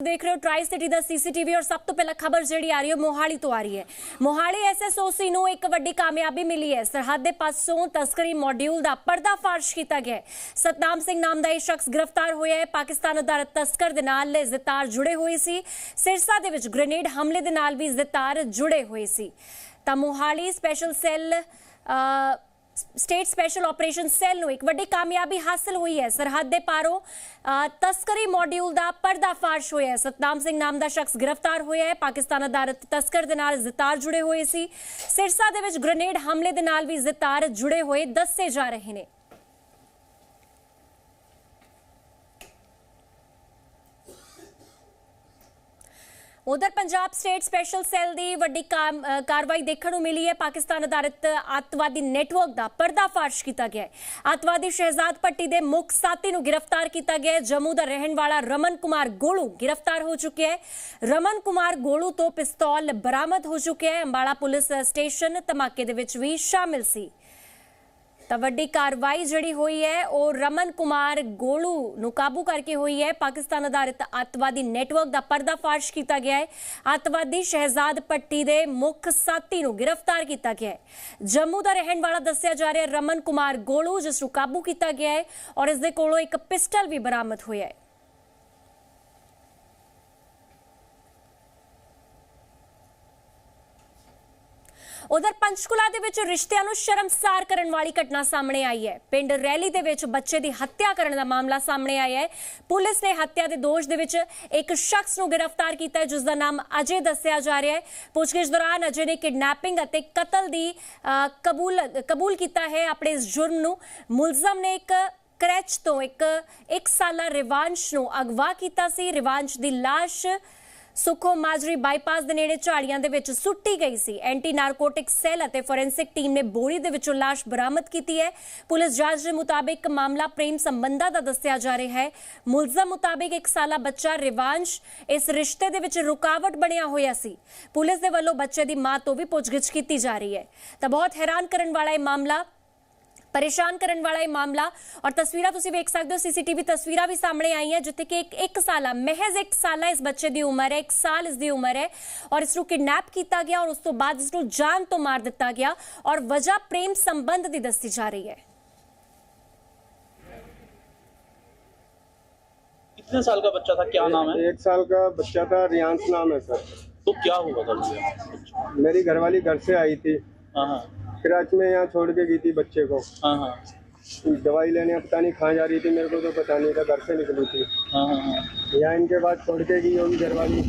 ਦੇਖ ਰਹੇ ਹੋ ਟਰਾਈ ਸਿਟੀ ਦਾ ਸੀਸੀਟੀਵੀ ਔਰ ਸਭ ਤੋਂ ਪਹਿਲਾਂ ਖਬਰ ਜਿਹੜੀ ਆ ਰਹੀ ਹੈ ਮੋਹਾਲੀ ਤੋਂ ਆ ਰਹੀ ਹੈ। ਮੋਹਾਲੀ ਐਸਐਸਓਸੀ ਨੂੰ ਇੱਕ ਵੱਡੀ ਕਾਮਯਾਬੀ ਮਿਲੀ ਹੈ। ਸਰਹੱਦ ਦੇ ਪਾਸੋਂ ਤਸਕਰੀ ਮੋਡਿਊਲ ਦਾ ਪਰਦਾਫਾਸ਼ ਕੀਤਾ ਗਿਆ ਸਤਨਾਮ ਸਿੰਘ ਨਾਮ ਦਾ ਇਹ ਸ਼ਖਸ ਗ੍ਰਿਫਤਾਰ ਹੋਇਆ ਹੈ। ਪਾਕਿਸਤਾਨ ਆਧਾਰਿਤ ਤਸਕਰ ਦੇ ਨਾਲ ਜ਼ਿਤਾਰ ਜੁੜੇ ਹੋਏ ਸੀ। ਸਿਰਸਾ ਦੇ ਵਿੱਚ ਗ੍ਰੇਨੇਡ ਹਮਲੇ ਦੇ ਨਾਲ ਵੀ ਜ਼ਿਤਾਰ ਜੁੜੇ ਹੋਏ ਸੀ। ਤਾਂ Mohali special cell state special operation cell ਨੂੰ ਇੱਕ ਵੱਡੀ ਕਾਮਯਾਬੀ ਹਾਸਲ ਹੋਈ ਹੈ। ਸਰਹੱਦ ਦੇ ਪਾਰੋਂ ਅ, ਤਸਕਰੀ ਮੋਡਿਊਲ ਦਾ ਪਰਦਾਫਾਸ਼ ਹੋਇਆ ਹੈ। ਸਤਨਾਮ ਸਿੰਘ ਨਾਮ ਦਾ ਸ਼ਖਸ ਗ੍ਰਿਫਤਾਰ ਹੋਇਆ ਹੈ। ਪਾਕਿਸਤਾਨ ਆਧਾਰਿਤ ਤਸਕਰ ਦੇ ਨਾਲ ਜ਼ਿਤਾਰ ਜੁੜੇ ਹੋਏ ਸੀ। ਸਿਰਸਾ ਦੇ ਵਿੱਚ ਗ੍ਰੇਨੇਡ ਹਮਲੇ ਦੇ ਨਾਲ ਵੀ ਜ਼ਿਤਾਰ ਜੁੜੇ ਹੋਏ ਦੱਸੇ ਜਾ ਰਹੇ ਨੇ। ਉਧਰ ਪੰਜਾਬ ਸਟੇਟ ਸਪੈਸ਼ਲ ਸੈੱਲ ਦੀ ਵੱਡੀ ਕਾਰਵਾਈ ਦੇਖਣ ਨੂੰ ਮਿਲੀ ਹੈ। ਪਾਕਿਸਤਾਨ ਆਧਾਰਿਤ ਅੱਤਵਾਦੀ ਨੈਟਵਰਕ ਦਾ ਪਰਦਾਫਾਸ਼ ਕੀਤਾ ਗਿਆ ਹੈ। ਅੱਤਵਾਦੀ ਸ਼ਹਿਜ਼ਾਦ ਪੱਟੀ ਦੇ ਮੁੱਖ ਸਾਥੀ ਨੂੰ ਗ੍ਰਿਫਤਾਰ ਕੀਤਾ ਗਿਆ ਹੈ। ਜੰਮੂ ਦਾ ਰਹਿਣ ਵਾਲਾ ਰਮਨ ਕੁਮਾਰ ਗੋਲੂ ਗ੍ਰਿਫਤਾਰ ਹੋ ਚੁੱਕਿਆ ਹੈ। ਰਮਨ ਕੁਮਾਰ ਗੋਲੂ ਤੋਂ ਪਿਸਤੌਲ ਬਰਾਮਦ ਹੋ ਚੁੱਕਿਆ ਹੈ। ਅੰਬਾਲਾ ਪੁਲਿਸ ਸਟੇਸ਼ਨ ਧਮਾਕੇ ਦੇ ਵਿੱਚ ਵੀ ਸ਼ਾਮਿਲ ਸੀ। ਤਾਂ ਵੱਡੀ ਕਾਰਵਾਈ ਜਿਹੜੀ ਹੋਈ ਹੈ, ਉਹ ਰਮਨ ਕੁਮਾਰ ਗੋਲੂ ਨੂੰ ਕਾਬੂ ਕਰਕੇ ਹੋਈ ਹੈ। ਪਾਕਿਸਤਾਨ ਆਧਾਰਿਤ ਅੱਤਵਾਦੀ ਨੈਟਵਰਕ ਦਾ ਪਰਦਾਫਾਸ਼ ਕੀਤਾ ਗਿਆ ਹੈ। ਅੱਤਵਾਦੀ ਸ਼ਹਿਜ਼ਾਦ ਪੱਟੀ ਦੇ ਮੁੱਖ ਸਾਥੀ ਨੂੰ ਗ੍ਰਿਫਤਾਰ ਕੀਤਾ ਗਿਆ ਹੈ। ਜੰਮੂ ਦਾ ਰਹਿਣ ਵਾਲਾ ਦੱਸਿਆ ਜਾ ਰਿਹਾ, ਰਮਨ ਕੁਮਾਰ ਗੋਲੂ, ਜਿਸ ਨੂੰ ਕਾਬੂ ਕੀਤਾ ਗਿਆ ਹੈ, ਔਰ ਇਸ ਦੇ ਕੋਲੋਂ ਇੱਕ ਪਿਸਟਲ ਵੀ ਬਰਾਮਦ ਹੋਇਆ ਹੈ। ਉਧਰ ਪੰਚਕੁਲਾ ਦੇ ਵਿੱਚ ਰਿਸ਼ਤਿਆਂ ਨੂੰ ਸ਼ਰਮਸਾਰ ਕਰਨ ਵਾਲੀ ਘਟਨਾ ਸਾਹਮਣੇ ਆਈ ਹੈ। ਪਿੰਡ ਰੈਲੀ ਦੇ ਵਿੱਚ ਬੱਚੇ ਦੀ ਹੱਤਿਆ ਕਰਨ ਦਾ ਮਾਮਲਾ ਸਾਹਮਣੇ ਆਇਆ ਹੈ। ਪੁਲਿਸ ਨੇ ਹੱਤਿਆ ਦੇ ਦੋਸ਼ ਦੇ ਵਿੱਚ ਇੱਕ ਸ਼ਖਸ ਨੂੰ ਗ੍ਰਿਫਤਾਰ ਕੀਤਾ ਹੈ ਜਿਸ ਦਾ ਨਾਮ ਅਜੇ ਦੱਸਿਆ ਜਾ ਰਿਹਾ ਹੈ। ਪੁੱਛਗਿੱਛ ਦੌਰਾਨ ਅਜੇ ਨੇ ਕਿਡਨੈਪਿੰਗ ਅਤੇ ਕਤਲ ਦੀ ਅ, ਕਬੂਲ ਕਬੂਲ ਕੀਤਾ ਹੈ ਆਪਣੇ ਇਸ ਜੁਰਮ ਨੂੰ। ਮੁਲਜ਼ਮ ਨੇ ਇੱਕ ਕਰੈਚ ਤੋਂ ਇੱਕ ਇੱਕ ਸਾਲਾ ਰਿਵਾਂਸ਼ ਨੂੰ ਅਗਵਾ ਕੀਤਾ ਸੀ। ਰਿਵਾਂਸ਼ ਦੀ ਲਾਸ਼ ਸੁਖੋ ਮਾਜਰੀ ਬਾਈਪਾਸ ਦੇ ਨੇੜੇ ਝਾੜੀਆਂ ਦੇ ਵਿੱਚ ਸੁੱਟੀ ਗਈ ਸੀ। ਐਂਟੀ ਨਾਰਕੋਟਿਕ ਸੈੱਲ ਅਤੇ ਫੋਰੈਂਸਿਕ ਟੀਮ ਨੇ ਬੋਰੀ ਦੇ ਵਿੱਚੋਂ ਲਾਸ਼ ਬਰਾਮਦ ਕੀਤੀ ਹੈ। ਪੁਲਿਸ ਜਾਂਚ ਦੇ ਮੁਤਾਬਿਕ ਮਾਮਲਾ ਪ੍ਰੇਮ ਸੰਬੰਧਾਂ ਦਾ ਦੱਸਿਆ ਜਾ ਰਿਹਾ ਹੈ। ਮੁਲਜ਼ਮ ਮੁਤਾਬਿਕ ਇੱਕ ਸਾਲਾ ਬੱਚਾ ਰਿਵਾਂਸ਼ ਇਸ ਰਿਸ਼ਤੇ ਦੇ ਵਿੱਚ ਰੁਕਾਵਟ ਬਣਿਆ ਹੋਇਆ ਸੀ। ਪੁਲਿਸ ਦੇ ਵੱਲੋਂ ਬੱਚੇ ਦੀ ਮਾਂ ਤੋਂ ਵੀ ਪੁੱਛਗਿੱਛ ਕੀਤੀ ਜਾ ਰਹੀ ਹੈ। ਤਾਂ ਬਹੁਤ ਹੈਰਾਨ ਕਰਨ ਵਾਲਾ ਇਹ ਮਾਮਲਾ ਪਰੇਸ਼ਾਨ ਕਰਨ ਵਾਲਾ ਇਹ ਮਾਮਲਾ ਔਰ ਤਸਵੀਰਾਂ ਤੁਸੀਂ ਵੇਖ ਸਕਦੇ ਹੋ ਸੀਸੀਟੀਵੀ ਤਸਵੀਰਾਂ ਵੀ ਸਾਹਮਣੇ ਆਈਆਂ ਜਿੱਥੇ ਕਿ ਇੱਕ ਇੱਕ ਸਾਲਾ ਮਹਿਜ਼ ਇੱਕ ਸਾਲਾ ਇਸ ਬੱਚੇ ਦੀ ਉਮਰ ਹੈ ਇੱਕ ਸਾਲ ਇਸ ਦੀ ਉਮਰ ਹੈ ਔਰ ਇਸ ਨੂੰ ਕਿਡਨੈਪ ਕੀਤਾ ਗਿਆ ਔਰ ਉਸ ਤੋਂ ਬਾਅਦ ਇਸ ਨੂੰ ਜਾਨ ਤੋਂ ਮਾਰ ਦਿੱਤਾ ਗਿਆ ਔਰ ਵਜ੍ਹਾ ਪ੍ਰੇਮ ਸੰਬੰਧ ਦੀ ਦੱਸੀ ਜਾ ਰਹੀ ਹੈ कितने साल का बच्चा था क्या नाम है एक साल का बच्चा था रियांश नाम है सर तो क्या हुआ था भैया? मेरी घरवाली घर से आई थी हाँ हाँ कराची में यहाँ छोड़ के गई थी बच्चे को। हाँ हाँ। दवाई लेने पता नहीं कहाँ जा रही थी मेरे को तो पता नहीं था घर से निकली थी। हाँ यहाँ इनके बाद छोड़ के गई होगी घर वाली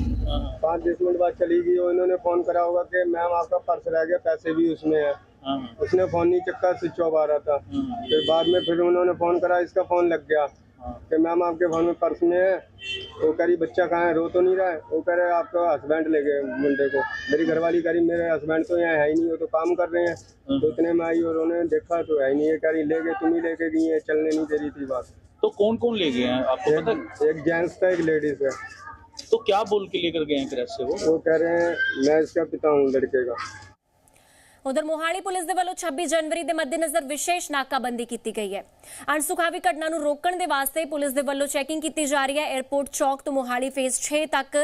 पाँच दस मिनट बाद चली गई और इन्होंने फ़ोन करा होगा कि मैम आपका पर्स रह गया पैसे भी उसमें है। हाँ उसने फ़ोन नहीं चक्का स्विच ऑफ़ आ रहा था। फिर बाद में फिर उन्होंने फ़ोन करा इसका फ़ोन लग गया। कि मैम आपके फ़ोन में पर्स में है वो कह रही बच्चा कहाँ है? रो तो नहीं रहा है? वो कह रहे आपका हस्बैंड ले गए मुंडे को। मेरी घरवाली कह रही मेरे हस्बैंड तो यहाँ है ही नहीं वो तो काम कर रहे हैं। तो इतने में आई और उन्होंने देखा तो है ही नहीं। ये कह रही ले गए तुम ही लेके गई है चलने नहीं दे रही थी बात। तो कौन कौन ले गए हैं? आपको पता एक, जेंट्स था एक लेडीज़ है। तो क्या बोल के लेकर गए हैं क्रैश से वो? वो कह रहे हैं मैं इसका पिता हूँ लड़के का। ਉਧਰ ਮੋਹਾਲੀ ਪੁਲਿਸ ਦੇ ਵੱਲੋਂ 26 ਜਨਵਰੀ ਦੇ ਮੱਦੇਨਜ਼ਰ ਵਿਸ਼ੇਸ਼ ਨਾਕਾਬੰਦੀ ਕੀਤੀ ਗਈ ਹੈ। ਅਣਸੁਖਾਵੀ ਘਟਨਾ ਨੂੰ ਰੋਕਣ ਦੇ ਵਾਸਤੇ ਪੁਲਿਸ ਦੇ ਵੱਲੋਂ ਚੈਕਿੰਗ ਕੀਤੀ ਜਾ ਰਹੀ ਹੈ। 에ਅਰਪੋਰਟ ਚੌਕ ਤੋਂ ਮੋਹਾਲੀ ਫੇਸ 6 ਤੱਕ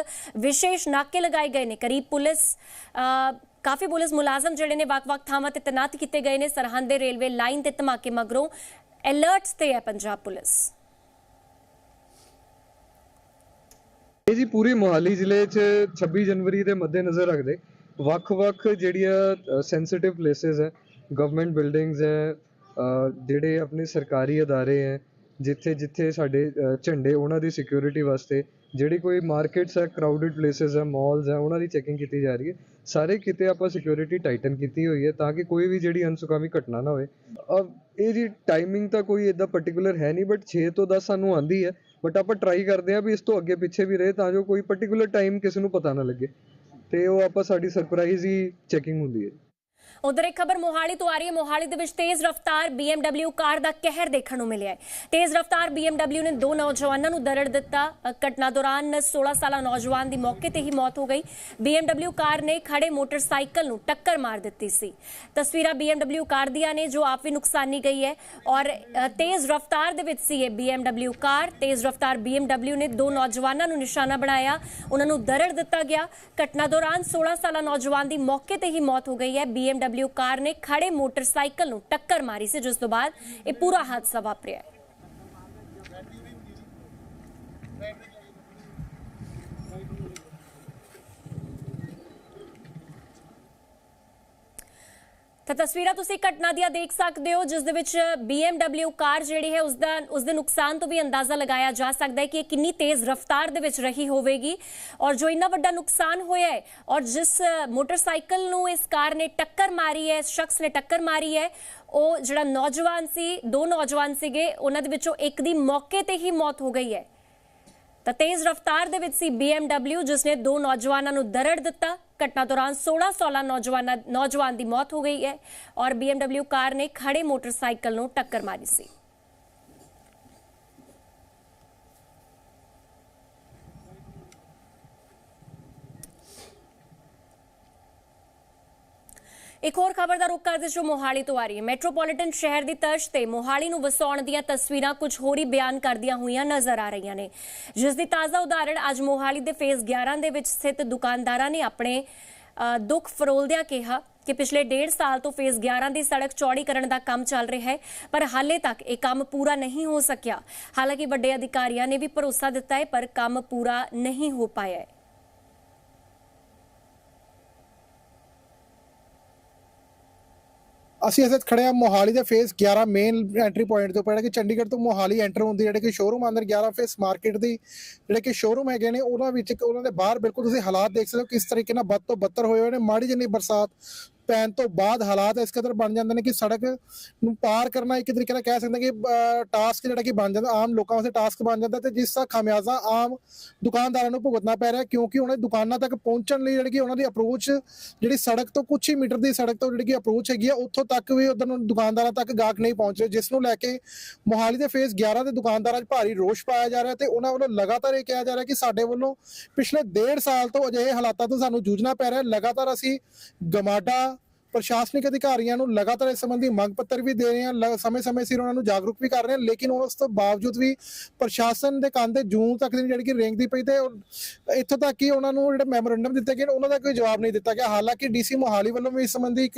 ਵਿਸ਼ੇਸ਼ ਨਾਕੇ ਲਗਾਏ ਗਏ ਨੇ। ਕਰੀਬ ਪੁਲਿਸ ਕਾਫੀ ਪੁਲਿਸ ਮੁਲਾਜ਼ਮ ਜਿਹੜੇ ਨੇ ਵੱਖ-ਵੱਖ ਥਾਵਾਂ ਤੇ ਤੈਨਾਤ ਕੀਤੇ ਗਏ ਨੇ। ਸਰਹੰਦ ਦੇ ਰੇਲਵੇ ਲਾਈਨ ਤੇ ਧਮਾਕੇ ਮਗਰੋਂ ਅਲਰਟਸ ਤੇ ਹੈ ਪੰਜਾਬ ਪੁਲਿਸ। ਇਹ ਜੀ ਪੂਰੀ ਮੋਹਾਲੀ ਜ਼ਿਲ੍ਹੇ 'ਚ 26 ਜਨਵਰੀ ਦੇ ਮੱਦੇਨਜ਼ਰ ਰੱਖਦੇ। ਵੱਖ-ਵੱਖ ਜਿਹੜੀਆਂ ਸੈਂਸਿਟਿਵ ਪਲੇਸਸ ਹੈ ਗਵਰਨਮੈਂਟ ਬਿਲਡਿੰਗਸ ਹੈ ਜਿਹੜੇ ਆਪਣੇ ਸਰਕਾਰੀ ਅਦਾਰੇ ਹੈ ਜਿੱਥੇ ਜਿੱਥੇ ਸਾਡੇ ਝੰਡੇ ਉਹਨਾਂ ਦੀ ਸਿਕਿਉਰਿਟੀ ਵਾਸਤੇ ਜਿਹੜੀ ਕੋਈ ਮਾਰਕੀਟਸ ਹੈ ਕਰਾਊਡਡ ਪਲੇਸਸ ਹੈ ਮਾਲਸ ਹੈ ਉਹਨਾਂ ਦੀ ਚੈਕਿੰਗ ਕੀਤੀ ਜਾ ਰਹੀ ਹੈ। ਸਾਰੇ ਕਿਤੇ ਆਪਾਂ ਸਿਕਿਉਰਿਟੀ ਟਾਈਟਨ ਕੀਤੀ ਹੋਈ ਹੈ ਤਾਂ ਕਿ ਕੋਈ ਵੀ ਜਿਹੜੀ ਅਨਸੁਖਾਵੀ ਘਟਨਾ ਨਾ ਹੋਵੇ। ਅ, ਇਹ ਜੀ ਟਾਈਮਿੰਗ ਤਾਂ ਕੋਈ ਇਦਾਂ ਪਾਰਟਿਕੂਲਰ ਹੈ ਨਹੀਂ ਬਟ 6 ਤੋਂ 10 ਸਾਨੂੰ ਆਂਦੀ ਹੈ। ਬਟ ਆਪਾਂ ਟਰਾਈ ਕਰਦੇ ਹਾਂ ਵੀ ਇਸ ਤੋਂ ਅੱਗੇ ਪਿੱਛੇ ਵੀ ਰਹੇ ਤਾਂ ਜੋ ਕੋਈ ਪਾਰਟਿਕੂਲਰ ਟਾਈਮ ਕਿਸੇ ਨੂੰ ਪਤਾ ਨਾ ਲੱਗੇ। ਤੇ ਉਹ ਆਪਾਂ ਸਾਡੀ ਸਰਪ੍ਰਾਈਜ਼ ਹੀ ਚੈਕਿੰਗ ਹੁੰਦੀ ਹੈ। ਉਧਰ ਇੱਕ ਖਬਰ ਮੋਹਾਲੀ ਤੋਂ ਆ ਰਹੀ ਹੈ। ਮੋਹਾਲੀ ਦੇ ਵਿੱਚ ਤੇਜ਼ ਰਫ਼ਤਾਰ BMW ਕਾਰ ਦਾ ਕਹਿਰ ਦੇਖਣ ਨੂੰ ਮਿਲਿਆ ਹੈ। ਤੇਜ਼ ਰਫ਼ਤਾਰ BMW ਨੇ ਦੋ ਨੌਜਵਾਨਾਂ ਨੂੰ ਦਰੜ ਦਿੱਤਾ। ਘਟਨਾ ਦੌਰਾਨ 16 ਸਾਲਾ ਨੌਜਵਾਨ ਦੀ ਮੌਕੇ ਤੇ ਹੀ ਮੌਤ ਹੋ ਗਈ। BMW ਕਾਰ ਨੇ ਖੜੇ ਮੋਟਰਸਾਈਕਲ ਨੂੰ ਟੱਕਰ ਮਾਰ ਦਿੱਤੀ ਸੀ। ਤਸਵੀਰਾਂ BMW ਕਾਰ ਦੀਆਂ ਨੇ, ਜੋ ਆਪ ਵੀ ਨੁਕਸਾਨੀ ਗਈ ਹੈ। ਔਰ ਤੇਜ਼ ਰਫ਼ਤਾਰ ਦੇ ਵਿੱਚ ਸੀ ਇਹ BMW ਕਾਰ। ਤੇਜ਼ ਰਫ਼ਤਾਰ BMW ਨੇ ਦੋ ਨੌਜਵਾਨਾਂ ਨੂੰ ਨਿਸ਼ਾਨਾ ਬਣਾਇਆ। ਉਹਨਾਂ ਨੂੰ ਦਰੜ ਦਿੱਤਾ ਗਿਆ। ਘਟਨਾ ਦੌਰਾਨ 16 ਸਾਲਾ ਨੌਜਵਾਨ ਦੀ ਮੌਕੇ ਤੇ ਹੀ ਮੌਤ ਹੋ ਗਈ ਹੈ। BMW ਕਾਰ ਨੇ ਖੜੇ ਮੋਟਰਸਾਈਕਲ ਨੂੰ ਟੱਕਰ ਮਾਰੀ ਸੀ, ਜਿਸ ਤੋਂ ਬਾਅਦ ਇਹ ਪੂਰਾ ਹਾਦਸਾ ਵਾਪਰਿਆ ਹੈ। ਤਾਂ ਤਸਵੀਰਾਂ ਤੁਸੀਂ ਘਟਨਾ ਦੀਆਂ ਦੇਖ ਸਕਦੇ ਹੋ, ਜਿਸ ਦੇ ਵਿੱਚ BMW ਕਾਰ ਜਿਹੜੀ ਹੈ ਉਸ ਦਾ ਉਸ ਦੇ ਨੁਕਸਾਨ ਤੋਂ ਵੀ ਅੰਦਾਜ਼ਾ ਲਗਾਇਆ ਜਾ ਸਕਦਾ ਹੈ ਕਿ ਇਹ ਕਿੰਨੀ ਤੇਜ਼ ਰਫ਼ਤਾਰ ਦੇ ਵਿੱਚ ਰਹੀ ਹੋਵੇਗੀ। ਔਰ ਜੋ ਇੰਨਾ ਵੱਡਾ ਨੁਕਸਾਨ ਹੋਇਆ ਹੈ, ਔਰ ਜਿਸ ਮੋਟਰਸਾਈਕਲ ਨੂੰ ਇਸ ਕਾਰ ਨੇ ਟੱਕਰ ਮਾਰੀ ਹੈ, ਇਸ ਸ਼ਖਸ ਨੇ ਟੱਕਰ ਮਾਰੀ ਹੈ, ਉਹ ਜਿਹੜਾ ਨੌਜਵਾਨ ਸੀ, ਦੋ ਨੌਜਵਾਨ ਸੀਗੇ, ਉਹਨਾਂ ਦੇ ਵਿੱਚੋਂ ਇੱਕ ਦੀ ਮੌਕੇ ਤੇ ਹੀ ਮੌਤ ਹੋ ਗਈ ਹੈ। ਤਾਂ ਤੇਜ਼ ਰਫ਼ਤਾਰ ਦੇ ਵਿੱਚ ਸੀ BMW ਜਿਸ ਨੇ ਦੋ ਨੌਜਵਾਨਾਂ ਨੂੰ ਦਰੜ ਦਿੱਤਾ। ਘਟਨਾ ਦੌਰਾਨ 16 ਸਾਲਾ ਨੌਜਵਾਨਾਂ ਨੌਜਵਾਨ ਦੀ ਮੌਤ ਹੋ ਗਈ ਹੈ ਔਰ BMW ਕਾਰ ਨੇ ਖੜੇ ਮੋਟਰਸਾਈਕਲ ਨੂੰ ਟੱਕਰ ਮਾਰੀ ਸੀ। ਇੱਕ ਹੋਰ ਖਬਰ ਦਾ ਰੁਖ ਕਰਦੇ ਜੋ ਮੋਹਾਲੀ ਤੋਂ ਆ ਰਹੀ ਹੈ। ਮੈਟਰੋਪੋਲੀਟਨ ਸ਼ਹਿਰ ਦੀ ਤਰਸ਼ ਤੇ ਮੋਹਾਲੀ ਨੂੰ ਵਸਾਉਣ ਦੀਆਂ ਤਸਵੀਰਾਂ ਕੁਝ ਹੋਰ ਹੀ ਬਿਆਨ ਕਰਦੀਆਂ ਹੋਈਆਂ ਨਜ਼ਰ ਆ ਰਹੀਆਂ ਨੇ। ਜਿਸ ਦੀ ਤਾਜ਼ਾ ਉਦਾਹਰਣ, ਅੱਜ ਮੋਹਾਲੀ ਦੇ ਫੇਜ਼ 11 ਦੇ ਵਿੱਚ ਸਥਿਤ ਦੁਕਾਨਦਾਰਾਂ ਨੇ ਆਪਣੇ ਦੁੱਖ ਫਰੋਲਦਿਆਂ ਕਿਹਾ ਕਿ ਪਿਛਲੇ ਡੇਢ ਸਾਲ ਤੋਂ ਫੇਜ਼ 11 ਦੀ ਸੜਕ ਚੌੜੀ ਕਰਨ ਦਾ ਕੰਮ ਚੱਲ ਰਿਹਾ ਹੈ, ਪਰ ਹਾਲੇ ਤੱਕ ਇਹ ਕੰਮ ਪੂਰਾ ਨਹੀਂ ਹੋ ਸਕਿਆ। ਹਾਲਾਂਕਿ ਵੱਡੇ ਅਧਿਕਾਰੀਆਂ ਨੇ ਵੀ ਭਰੋਸਾ ਦਿੱਤਾ ਹੈ, ਪਰ ਕੰਮ ਪੂਰਾ ਨਹੀਂ ਹੋ ਪਾਇਆ ਹੈ। ਅਸੀਂ ਇਸ ਵਕਤ ਖੜੇ ਹਾਂ ਮੋਹਾਲੀ ਦੇ ਫੇਸ 11 ਮੇਨ ਐਂਟਰੀ ਪੁਆਇੰਟ ਦੇ ਉੱਪਰ, ਜਿਹੜਾ ਕਿ ਚੰਡੀਗੜ੍ਹ ਤੋਂ ਮੋਹਾਲੀ ਐਂਟਰ ਹੁੰਦੀ ਜਿਹੜੇ ਕਿ ਸ਼ੋਰੂਮ ਅੰਦਰ 11 ਫੇਸ ਮਾਰਕੀਟ ਦੀ, ਜਿਹੜੇ ਕਿ ਸ਼ੋਰੂਮ ਹੈਗੇ ਨੇ, ਉਹਨਾਂ ਵਿੱਚ ਇੱਕ ਉਹਨਾਂ ਦੇ ਬਾਹਰ ਬਿਲਕੁਲ ਤੁਸੀਂ ਹਾਲਾਤ ਦੇਖ ਸਕਦੇ ਹੋ ਕਿਸ ਤਰੀਕੇ ਨਾਲ ਵੱਧ ਤੋਂ ਬੱਤਰ ਹੋਏ ਹੋਏ ਨੇ, ਮਾੜੀ ਜਿੰਨੀ ਬਰਸਾਤ ਪੈਣ ਤੋਂ ਬਾਅਦ ਹਾਲਾਤ ਇਸ ਕਦਰ ਬਣ ਜਾਂਦੇ ਨੇ ਕਿ ਸੜਕ ਨੂੰ ਪਾਰ ਕਰਨਾ ਇੱਕ ਤਰੀਕੇ ਨਾਲ ਕਹਿ ਸਕਦੇ ਕਿ ਟਾਸਕ ਜਿਹੜਾ ਕਿ ਬਣ ਜਾਂਦਾ, ਆਮ ਲੋਕਾਂ ਵਾਸਤੇ ਟਾਸਕ ਬਣ ਜਾਂਦਾ ਤੇ ਜਿਸ ਦਾ ਖਾਮਿਆਜ਼ਾ ਆਮ ਦੁਕਾਨਦਾਰਾਂ ਨੂੰ ਭੁਗਤਣਾ ਪੈ ਰਿਹਾ ਕਿਉਂਕਿ ਉਹਨਾਂ ਦੀ ਦੁਕਾਨਾਂ ਤੱਕ ਪਹੁੰਚਣ ਲਈ ਜਿਹੜੀ ਕਿ ਉਹਨਾਂ ਦੀ ਅਪਰੋਚ ਜਿਹੜੀ ਸੜਕ ਤੋਂ ਕੁਝ ਹੀ ਮੀਟਰ ਦੀ ਸੜਕ ਤੋਂ ਜਿਹੜੀ ਕਿ ਅਪਰੋਚ ਹੈਗੀ ਆ, ਉੱਥੋਂ ਤੱਕ ਵੀ ਉਧਰ ਨੂੰ ਦੁਕਾਨਦਾਰਾਂ ਤੱਕ ਗਾਹਕ ਨਹੀਂ ਪਹੁੰਚ ਰਹੇ, ਜਿਸ ਨੂੰ ਲੈ ਕੇ ਮੋਹਾਲੀ ਦੇ ਫੇਸ 11 ਦੇ ਦੁਕਾਨਦਾਰਾਂ 'ਚ ਭਾਰੀ ਰੋਸ਼ ਪਾਇਆ ਜਾ ਰਿਹਾ ਤੇ ਉਹਨਾਂ ਵੱਲੋਂ ਲਗਾਤਾਰ ਇਹ ਕਿਹਾ ਜਾ ਰਿਹਾ ਕਿ ਸਾਡੇ ਵੱਲੋਂ ਪਿਛਲੇ ਡੇਢ ਸਾਲ ਤੋਂ ਅਜਿਹੇ ਹਾਲਾਤਾਂ ਤੋਂ ਸਾਨੂੰ ਜੂਝਣਾ ਪੈ ਰਿਹਾ, ਲਗਾਤਾਰ ਅਸੀਂ ਗਮਾਡਾ ਪ੍ਰਸ਼ਾਸਨਿਕ ਅਧਿਕਾਰੀਆਂ ਨੂੰ ਲਗਾਤਾਰ ਇਸ ਸੰਬੰਧੀ ਮੰਗ ਪੱਤਰ ਵੀ ਦੇ ਰਹੇ ਹਾਂ। ਸਮੇਂ-ਸਮੇਂ ਸਿਰ ਉਹਨਾਂ ਨੂੰ ਜਾਗਰੂਕ ਵੀ ਕਰ ਰਹੇ ਹਾਂ ਲੇਕਿਨ ਉਸ ਤੋਂ ਬਾਵਜੂਦ ਵੀ ਪ੍ਰਸ਼ਾਸਨ ਦੇ ਕੰਨ ਤੇ ਜੂਨ ਤੱਕ ਦੀ ਜਿਹੜੀ ਕਿ ਰੇਂਗਦੀ ਪਈ ਤੇ ਇੱਥੋਂ ਤੱਕ ਕਿ ਉਹਨਾਂ ਨੂੰ ਜਿਹੜੇ ਮੈਮੋਰੈਂਡਮ ਦਿੱਤੇ ਗਏ ਨੇ, ਉਹਨਾਂ ਦਾ ਕੋਈ ਜਵਾਬ ਨਹੀਂ ਦਿੱਤਾ ਗਿਆ। ਹਾਲਾਂਕਿ ਡੀਸੀ ਮੋਹਾਲੀ ਵੱਲੋਂ ਵੀ ਇਸ ਸੰਬੰਧੀ ਇੱਕ